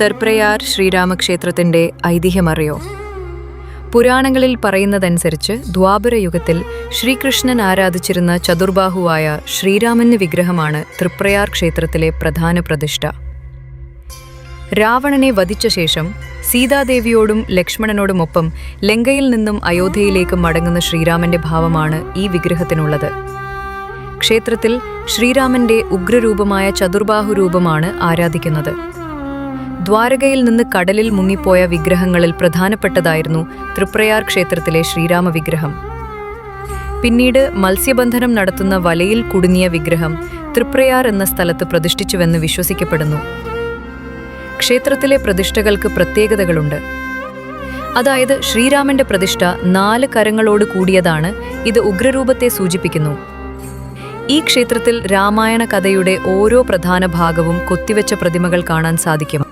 തർപ്രയാർ ശ്രീരാമക്ഷേത്രത്തിന്റെ ഐതിഹ്യമറിയോ? പുരാണങ്ങളിൽ പറയുന്നതനുസരിച്ച് ദ്വാപരയുഗത്തിൽ ശ്രീകൃഷ്ണൻ ആരാധിച്ചിരുന്ന ചതുർബാഹുവായ ശ്രീരാമന് വിഗ്രഹമാണ് തൃപ്രയാർ ക്ഷേത്രത്തിലെ പ്രധാന പ്രതിഷ്ഠ. രാവണനെ വധിച്ച ശേഷം സീതാദേവിയോടും ലക്ഷ്മണനോടുമൊപ്പം ലങ്കയിൽ നിന്നും അയോധ്യയിലേക്ക് മടങ്ങുന്ന ശ്രീരാമന്റെ ഭാവമാണ് ഈ വിഗ്രഹത്തിനുള്ളത്. ക്ഷേത്രത്തിൽ ശ്രീരാമന്റെ ഉഗ്രരൂപമായ ചതുർബാഹു രൂപമാണ് ആരാധിക്കുന്നത്. ദ്വാരകയിൽ നിന്ന് കടലിൽ മുങ്ങിപ്പോയ വിഗ്രഹങ്ങളിൽ പ്രധാനപ്പെട്ടതായിരുന്നു തൃപ്രയാർ ക്ഷേത്രത്തിലെ ശ്രീരാമ വിഗ്രഹം. പിന്നീട് മത്സ്യബന്ധനം നടത്തുന്ന വലയിൽ കുടുങ്ങിയ വിഗ്രഹം തൃപ്രയാർ എന്ന സ്ഥലത്ത് പ്രതിഷ്ഠിച്ചുവെന്ന് വിശ്വസിക്കപ്പെടുന്നു. ക്ഷേത്രത്തിലെ പ്രതിഷ്ഠകൾക്ക് പ്രത്യേകതകളുണ്ട്. അതായത് ശ്രീരാമന്റെ പ്രതിഷ്ഠ നാല് കരങ്ങളോട് കൂടിയതാണ് ഇത് ഉഗ്രരൂപത്തെ സൂചിപ്പിക്കുന്നു. ഈ ക്ഷേത്രത്തിൽ രാമായണ കഥയുടെ ഓരോ പ്രധാന ഭാഗവും കൊത്തിവെച്ച പ്രതിമകൾ കാണാൻ സാധിക്കും.